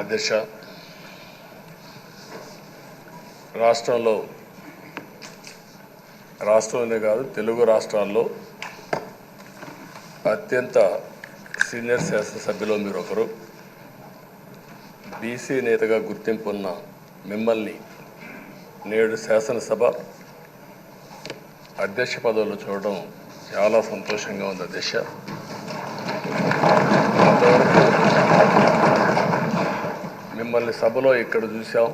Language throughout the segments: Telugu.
అధ్యక్ష. రాష్ట్రంలో రాష్ట్రంలోనే కాదు తెలుగు రాష్ట్రాల్లో అత్యంత సీనియర్ శాసనసభ్యులు మీరు ఒకరు బీసీ నేతగా గుర్తింపు ఉన్న మిమ్మల్ని నేడు శాసనసభ అధ్యక్ష పదవిలో చూడడం చాలా సంతోషంగా ఉంది అధ్యక్ష. మిమ్మల్ని సభలో ఇక్కడ చూసాం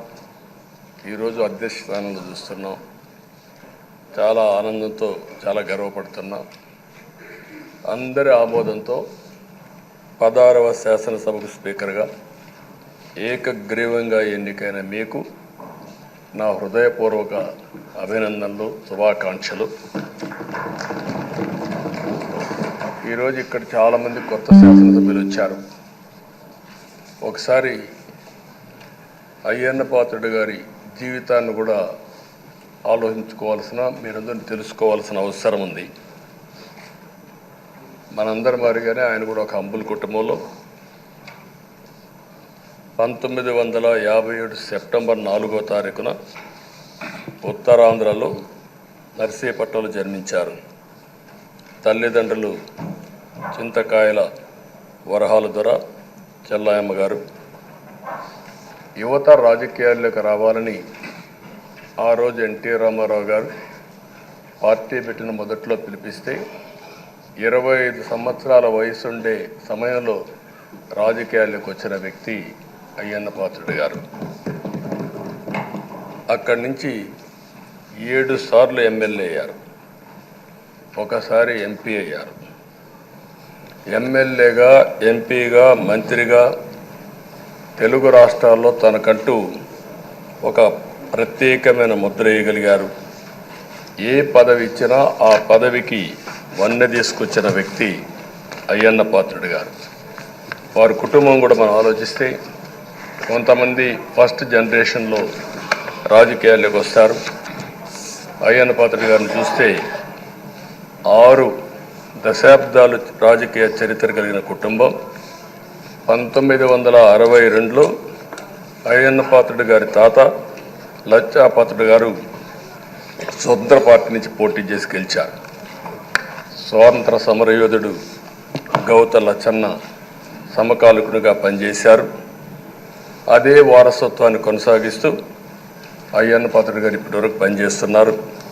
ఈరోజు అధ్యక్ష స్థానంలో చూస్తున్నాం. చాలా ఆనందంతో చాలా గర్వపడుతున్నాం. అందరి ఆమోదంతో పదహారవ శాసనసభకు స్పీకర్గా ఏకగ్రీవంగా ఎన్నికైన మీకు నా హృదయపూర్వక అభినందనలు శుభాకాంక్షలు. ఈరోజు ఇక్కడ చాలామంది కొత్త శాసనసభ్యులు వచ్చారు. ఒకసారి అయ్యన్న పాత్రుడు గారి జీవితాన్ని కూడా ఆలోచించుకోవాల్సిన మీరందరూ తెలుసుకోవాల్సిన అవసరం ఉంది. మనందరి మారిగానే ఆయన కూడా ఒక అంబుల్ కుటుంబంలో. పంతొమ్మిది వందల యాభై ఏడు సెప్టెంబర్ నాలుగో తారీఖున ఉత్తరాంధ్రలో నర్సీపట్నంలో జన్మించారు. తల్లిదండ్రులు చింతకాయల వరహాల దొర చెల్లాయమ్మ గారు యువత రాజకీయాల్లోకి రావాలని ఆ రోజు ఎన్టీ రామారావు గారు పార్టీ పెట్టిన మొదట్లో పిలిపిస్తే ఇరవై ఐదు సంవత్సరాల వయసుండే సమయంలో రాజకీయాల్లోకి వచ్చిన వ్యక్తి అయ్యన్న పాత్రుడు గారు. అక్కడి నుంచి ఏడు సార్లు ఎమ్మెల్యే అయ్యారు. ఒకసారి ఎంపీ అయ్యారు. ఎమ్మెల్యేగా ఎంపీగా మంత్రిగా తెలుగు రాష్ట్రాల్లో తనకంటూ ఒక ప్రత్యేకమైన ముద్ర వేయగలిగారు. ఏ పదవి ఇచ్చినా ఆ పదవికి వన్నె తీసుకొచ్చిన వ్యక్తి అయ్యన్న పాత్రుడు గారు. వారి కుటుంబం కూడా మనం ఆలోచిస్తే కొంతమంది ఫస్ట్ జనరేషన్లో రాజకీయాల్లోకి వస్తారు. అయ్యన్న పాత్రుడు గారిని చూస్తే ఆరు దశాబ్దాలు రాజకీయ చరిత్ర కలిగిన కుటుంబం. పంతొమ్మిది వందల అరవై రెండులో అయ్యన్న పాత్రుడు గారి తాత లచ్చా పాత్రుడు గారు స్వతంత్ర పార్టీ నుంచి పోటీ చేసి గెలిచారు. స్వాతంత్ర సమరయోధుడు గౌత లచ్చన్న సమకాలికునిగా పనిచేశారు. అదే వారసత్వాన్ని కొనసాగిస్తూ అయ్యన్న పాత్రుడు గారు ఇప్పటివరకు పనిచేస్తున్నారు.